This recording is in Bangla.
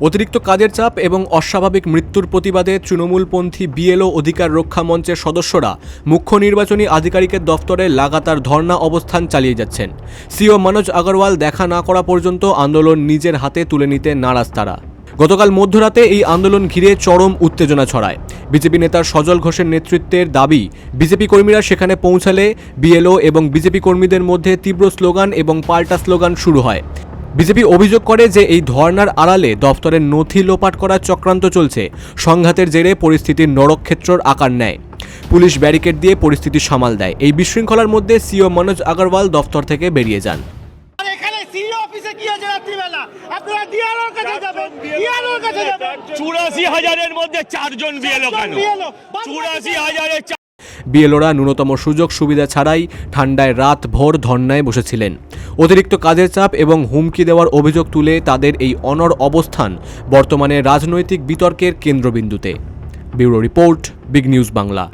অতিরিক্ত কাজের চাপ এবং অস্বাভাবিক মৃত্যুর প্রতিবাদে তৃণমূলপন্থী বিএলও অধিকার রক্ষা মঞ্চের সদস্যরা মুখ্য নির্বাচনী আধিকারিকের দফতরে লাগাতার ধর্ণা অবস্থান চালিয়ে যাচ্ছেন। সিও মনোজ আগরওয়াল দেখা না করা পর্যন্ত আন্দোলন নিজের হাতে তুলে নিতে নারাজ তারা। গতকাল মধ্যরাতে এই আন্দোলন ঘিরে চরম উত্তেজনা ছড়ায়। বিজেপি নেতার সজল ঘোষের নেতৃত্বের দাবি, বিজেপি কর্মীরা সেখানে পৌঁছালে বিএলও এবং বিজেপি কর্মীদের মধ্যে তীব্র স্লোগান এবং পাল্টা স্লোগান শুরু হয়। বিজেপি অভিযোগ করে যে এই ধর্নার আড়ালে দফতরের নথি লোপাট করার চক্রান্ত চলছে। সংঘাতের জেরে পরিস্থিতির নরকক্ষেত্রর আকার নেয়। পুলিশ ব্যারিকেড দিয়ে পরিস্থিতি সামাল দেয়। এই বিশৃঙ্খলার মধ্যে সিও মনোজ আগরওয়াল দফতর থেকে বেরিয়ে যান। চুরাশি হাজারের মধ্যে চারজন বিএলও কেন? চুরাশি হাজারে বিএলওরা ন্যূনতম সুযোগ সুবিধা ছাড়াই ঠান্ডায় রাত ভোর ধর্নায় বসেছিলেন। অতিরিক্ত কাজের চাপ এবং হুমকি দেওয়ার অভিযোগ তুলে তাদের এই অনর অবস্থান বর্তমানে রাজনৈতিক বিতর্কের কেন্দ্রবিন্দুতে। Bureau report, big news Bangla.